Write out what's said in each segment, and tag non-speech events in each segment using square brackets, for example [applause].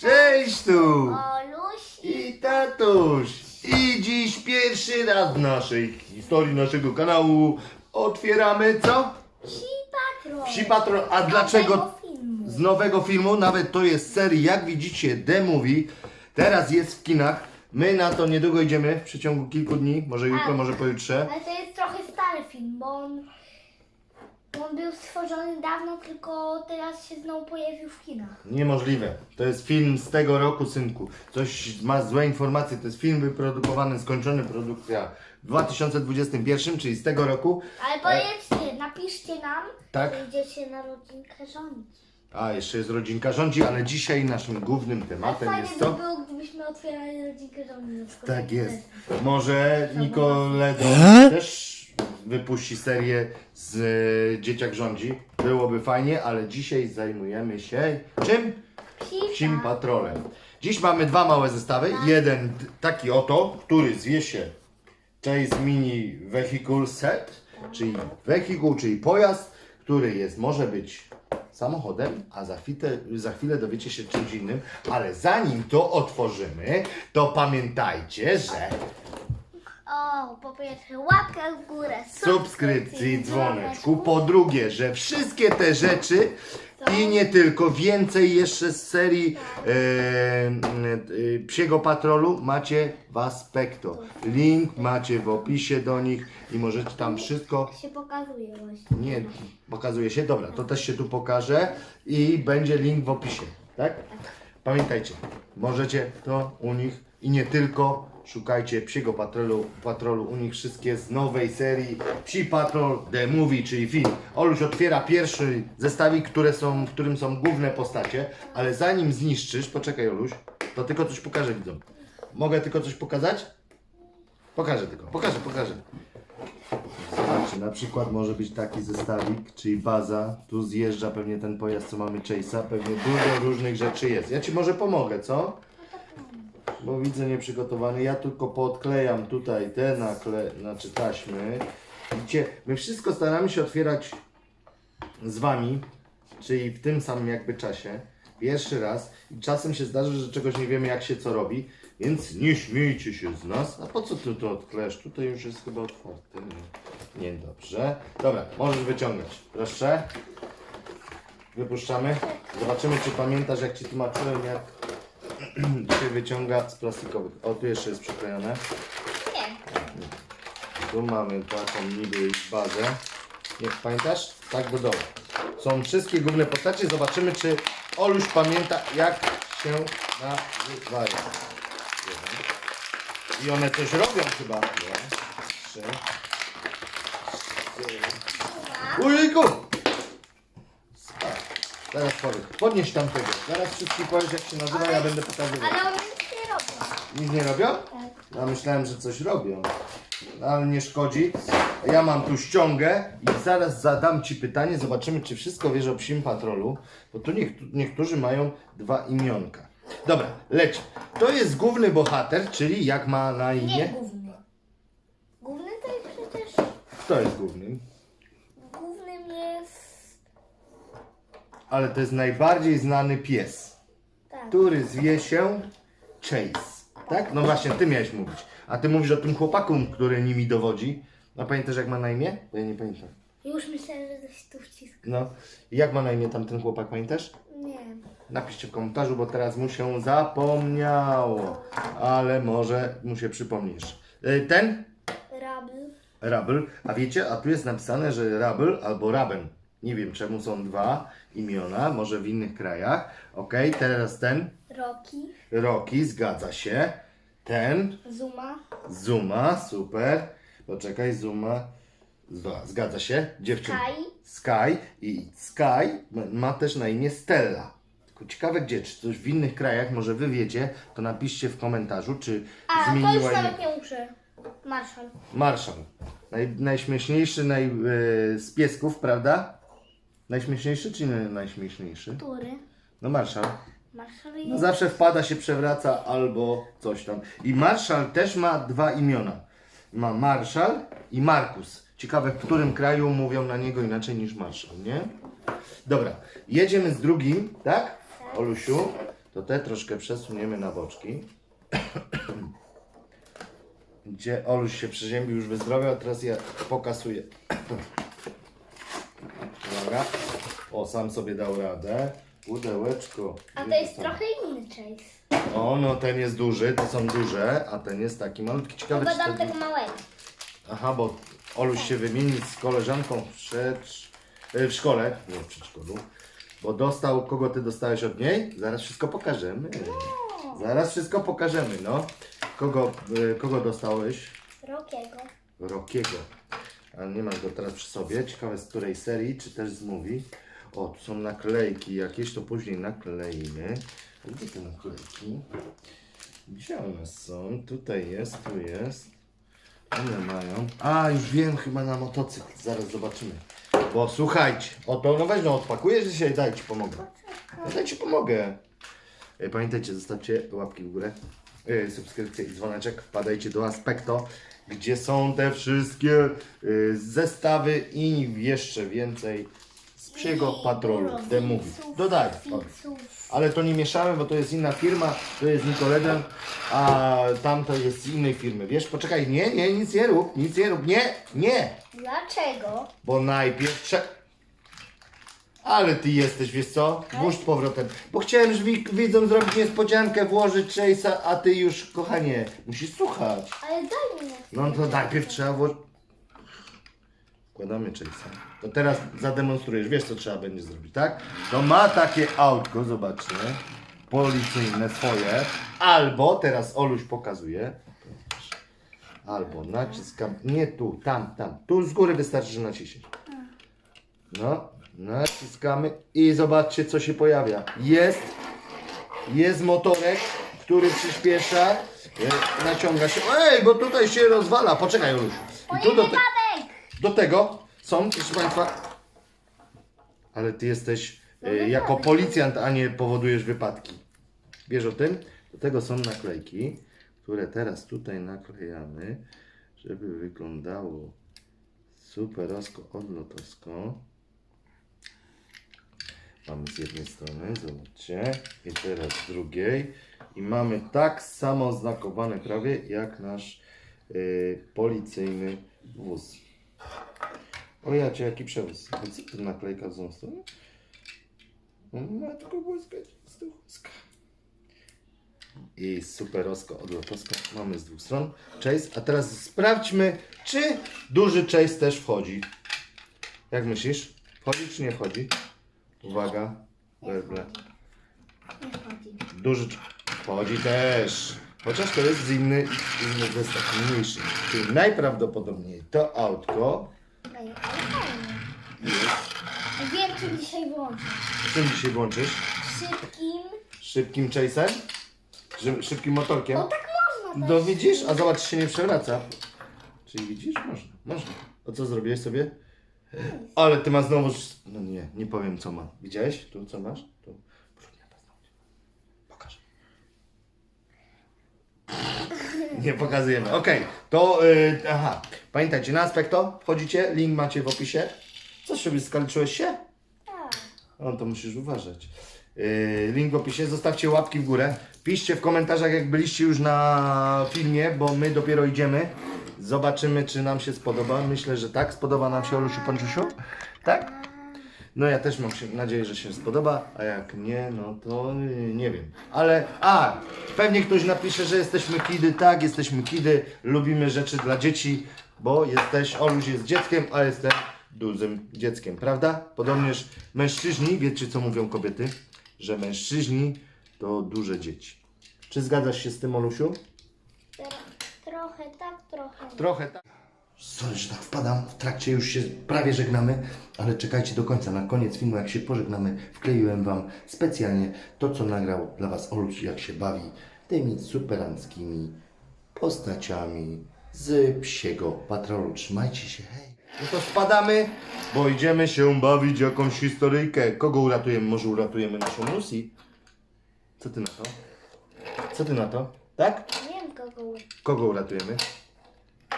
Cześć tu! Oluś i I tatuś! I dziś pierwszy raz w naszej historii naszego kanału otwieramy co? Psi Patrol. Psi Patrol. A dlaczego? Nowego filmu. Z nowego filmu, nawet to jest serii, jak widzicie, The Movie. Teraz jest w kinach. My na to niedługo idziemy, w przeciągu kilku dni, może jutro, może pojutrze. Ale to jest trochę stary film, bo on, bo on był stworzony dawno, tylko teraz się znowu pojawił w kinach. Niemożliwe. To jest film z tego roku, synku. Coś ma złe informacje. To jest film wyprodukowany, skończony produkcja w 2021, czyli z tego roku. Ale powiedzcie, napiszcie nam, Tak. że idziecie na rodzinkę rządzić. A, jeszcze jest rodzinka rządzi, ale dzisiaj naszym głównym Ale tematem fajnie jest by to. było, gdybyśmy otwierali rodzinkę przykład Tak jest. Może Nicoledo też wypuści serię z e, Dzieciak rządzi. Byłoby fajnie, ale dzisiaj zajmujemy się czym? Psi Psim Patrol. Patrolem. Dziś mamy dwa małe zestawy. Jeden d- taki oto, który zwie się Chase Mini Vehicle Set, czyli wehikuł, czyli pojazd, który jest, może być samochodem, a za chwilę, za chwilę dowiecie się czymś innym, ale zanim to otworzymy, to pamiętajcie, że O, po pierwsze łapkę w górę, subskrypcji, dzwoneczku. Po drugie, że wszystkie te rzeczy i nie tylko, więcej jeszcze z serii e, e, Psiego Patrolu macie w Aspekto. Link macie w opisie do nich i możecie tam wszystko się pokazuje właśnie. nie, pokazuje się. Dobra, to też się tu pokaże i będzie link w opisie, tak? Pamiętajcie, możecie to u nich i nie tylko. Szukajcie Psiego Patrolu, patrolu u nich wszystkie z nowej serii Psi Patrol The Movie, czyli film. Oluś otwiera pierwszy zestawik, które są, w którym są główne postacie, ale zanim zniszczysz, poczekaj Oluś, to tylko coś pokażę widzom. Mogę tylko coś pokazać? Pokażę tylko, pokażę, pokażę. Zobaczcie, na przykład może być taki zestawik, czyli baza. Tu zjeżdża pewnie ten pojazd, co mamy Chase'a. Pewnie dużo różnych rzeczy jest. Ja Ci może pomogę, co? Bo widzę nieprzygotowany. Ja tylko podklejam tutaj te nakle, znaczy taśmy. Widzicie, my wszystko staramy się otwierać z Wami, czyli w tym samym jakby czasie. Pierwszy raz. I czasem się zdarzy, że czegoś nie wiemy, jak się co robi. Więc nie śmiejcie się z nas. A po co ty to odklejesz? Tutaj już jest chyba otwarte. Nie. Niedobrze. Dobra, możesz wyciągać. Proszę. Wypuszczamy. Zobaczymy, czy pamiętasz, jak Ci tłumaczyłem, jak [clears throat] się wyciąga z plastikowych. O, tu jeszcze jest przyklejone. Nie. Tu mamy taką niby bazę. Nie, pamiętasz? Tak do dołu. Są wszystkie główne postacie. Zobaczymy, czy Oluś pamięta, jak się nazywają. I one coś robią chyba. Dwa, trzy, cztery. Ujejku! Teraz powiem. Podnieś tamtego. Zaraz wszystkich powiesz, jak się nazywa, ja będę pokazywał. Ale one nic nie robią. Nic nie robią? Ja myślałem, że coś robią. No, ale nie szkodzi. Ja mam tu ściągę i zaraz zadam Ci pytanie. Zobaczymy, czy wszystko wiesz o psim patrolu. Bo tu niek- niektórzy mają dwa imionka. Dobra, leć. To jest główny bohater, czyli jak ma na Nie imię? główny. Główny to jest przecież... Kto jest głównym? Głównym jest... Ale to jest najbardziej znany pies, Tak. który zwie się Chase. Tak? No właśnie, Ty miałeś mówić. A Ty mówisz o tym chłopaku, który nimi dowodzi. A pamiętasz, jak ma na imię? Bo ja nie pamiętam. Już myślałem, że coś tu wciska. No, jak ma na imię tamten chłopak, pamiętasz? Nie. Napiszcie w komentarzu, bo teraz mu się zapomniało. Ale może mu się przypomnisz. Y, Ten? Rabl. Rabel. A wiecie, a tu jest napisane, że Rabel albo Raben. Nie wiem czemu są dwa imiona, może w innych krajach. Ok, teraz ten. Roki. Roki, zgadza się. Ten. Zuma. Zuma, super. Poczekaj, Zuma. Zwa- Zgadza się. Dziewczyna. Sky. Sky i Sky ma- też na imię Stella. Tylko ciekawe gdzie, czy coś w innych krajach, może wy wiecie, to napiszcie w komentarzu, czy A, to zmieniła już imię. nawet nie muszę. Marszal. Marszał. Naj, najśmieszniejszy naj, e, z piesków, prawda? Najśmieszniejszy czy nie najśmieszniejszy? Który? No Marszał. Marszal No jest... zawsze wpada, się przewraca albo coś tam. I Marszal też ma dwa imiona. Ma Marszal i Markus. Ciekawe, w którym kraju mówią na niego inaczej niż Marszal, nie? Dobra, jedziemy z drugim, tak? Olusiu, to te troszkę przesuniemy na boczki. [clears throat] Gdzie Oluś się przeziębił, już wyzdrowiał, a teraz ja pokasuję. [clears throat] Uwaga. O, sam sobie dał radę. Pudełeczko. A to jest trochę inny chase. O, no ten jest duży, to są duże, a ten jest taki malutki. Ciekawe, Chyba dam tego małego. Aha, bo Oluś się wymieni z koleżanką w, przedsz... e, w szkole, nie w przedszkolu, bo dostał, kogo ty dostałeś od niej? Zaraz wszystko pokażemy. Zaraz wszystko pokażemy, no. Kogo, e, kogo dostałeś? Rokiego. Rokiego. A nie masz go teraz przy sobie. Ciekawe z której serii, czy też z movie. O, tu są naklejki jakieś, to później nakleimy. Gdzie te naklejki? Gdzie one są? Tutaj jest, tu jest. One mają. A, już wiem, chyba na motocykl. Zaraz zobaczymy. Bo słuchajcie, oto, no weź no, odpakujesz dzisiaj, daj ci pomogę. No, daj ci pomogę. E, Pamiętajcie, zostawcie łapki w górę, e, subskrypcję i dzwoneczek. Wpadajcie do Aspekto, gdzie są te wszystkie e, zestawy i jeszcze więcej z psiego patrolu, The Movie. Dodaj. Ale to nie mieszamy, bo to jest inna firma, to jest Nikoleden, a tamto jest z innej firmy. Wiesz, poczekaj, nie, nie, nic nie rób, nic nie rób, nie, nie, Dlaczego? bo najpierw trze... Ale ty jesteś, wiesz co? Włóż z powrotem. Bo chciałem że wi- widzom zrobić niespodziankę, włożyć Chase'a, a ty już, kochanie, musisz słuchać. Ale daj mi No to najpierw trzeba włożyć... Wkładamy Chase'a. To teraz zademonstrujesz, wiesz co trzeba będzie zrobić, tak? To ma takie autko, zobaczcie, policyjne swoje, albo, teraz Oluś pokazuje, albo naciskam, nie tu, tam, tam, tu z góry wystarczy, że naciśniesz. No, naciskamy i zobaczcie co się pojawia. Jest, jest motorek, który przyspiesza, e, naciąga się, ej, bo tutaj się rozwala, poczekaj Oluś. I tu do, te, do tego są, proszę Państwa, ale Ty jesteś e, jako policjant, a nie powodujesz wypadki. Wiesz o tym? Do tego są naklejki, które teraz tutaj naklejamy, żeby wyglądało superosko, odlotowsko. Mamy z jednej strony, zobaczcie, i teraz z drugiej. I mamy tak samo znakowane prawie jak nasz y, policyjny wóz. O jacie, jaki przewóz. Co to naklejka w złą stronę? No, Matko boska, z tych łuska. I superosko, odlotowsko mamy z dwóch stron. Chase, a teraz sprawdźmy, czy duży chase też wchodzi. Jak myślisz? Wchodzi czy nie wchodzi? Uwaga. Werble. Nie wchodzi. Duży wchodzi też. Chociaż to jest z inny, inny zestaw, mniejszy. Czyli najprawdopodobniej to autko Ej, ale fajnie. jest. Wiem, czy dzisiaj włączę. Czym dzisiaj włączysz? Szybkim. Szybkim chase'em? Szy- Szybkim motorkiem? O tak można No widzisz, a zobacz, się nie przewraca. Czyli widzisz? Można, można. A co zrobiłeś sobie? Ale ty masz znowu... No nie, nie powiem co ma. Widziałeś? Tu co masz? Tu. Brudne paznokcie. Pokaż. Nie pokazujemy. Okej, to... Yy, aha. Pamiętajcie, na Aspekto wchodzicie, link macie w opisie. Co sobie skaleczyłeś się? Tak. O, to musisz uważać. Yy, link w opisie, zostawcie łapki w górę. Piszcie w komentarzach, jak byliście już na filmie, bo my dopiero idziemy. Zobaczymy, czy nam się spodoba. Myślę, że tak. Spodoba nam się Olusiu Panczusiu? Tak? No ja też mam się, nadzieję, że się spodoba, a jak nie, no to yy, nie wiem. Ale, a, pewnie ktoś napisze, że jesteśmy kidy. Tak, jesteśmy kidy. Lubimy rzeczy dla dzieci, bo jesteś, Oluś jest dzieckiem, a jestem dużym dzieckiem, prawda? Podobnież mężczyźni, wiecie co mówią kobiety? Że mężczyźni to duże dzieci. Czy zgadzasz się z tym, Olusiu? Trochę tak, trochę. Trochę tak. Sorry, że tak wpadam. W trakcie już się prawie żegnamy, ale czekajcie do końca. Na koniec filmu, jak się pożegnamy, wkleiłem Wam specjalnie to, co nagrał dla Was Oluś, jak się bawi tymi superanckimi postaciami z psiego patrolu. Trzymajcie się, hej. No to spadamy, bo idziemy się bawić jakąś historyjkę. Kogo uratujemy? Może uratujemy naszą Lucy? Co Ty na to? Co Ty na to? Tak? Kogo. Uratujemy?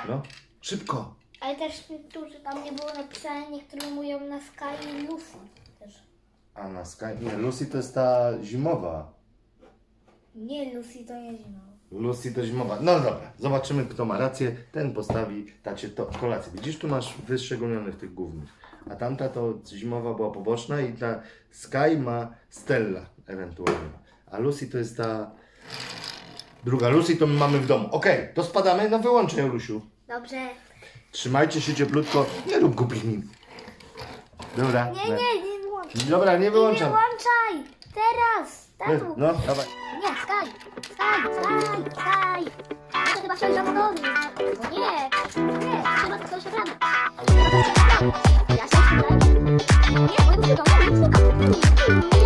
No, szybko. Ale też niektórzy tam nie było napisane, niektórzy mówią na Sky i Lucy też. A na Sky. Nie, Lucy to jest ta zimowa. Nie, Lucy to nie zimą. Lucy to zimowa. No dobra, zobaczymy kto ma rację. Ten postawi tacie to kolację. Widzisz, tu masz wyszczególnionych tych głównych. A tamta to zimowa była poboczna i ta Sky ma Stella ewentualnie. A Lucy to jest ta druga. Lucy to my mamy w domu. Okej, to spadamy. No wyłączę Lusiu. Dobrze. Trzymajcie się cieplutko. Nie rób głupich min. Dobra. Nie, nie, nie wyłączaj. Dobra, nie Nie wyłączam. wyłączaj! Teraz! Tatu! No, dawaj. Nie! Sky! Sky! Sky! Ja to chyba się zawodowy. No nie! Nie! Chyba to ogląda. Ja się przydaję. Nie, bo ja ja szukam.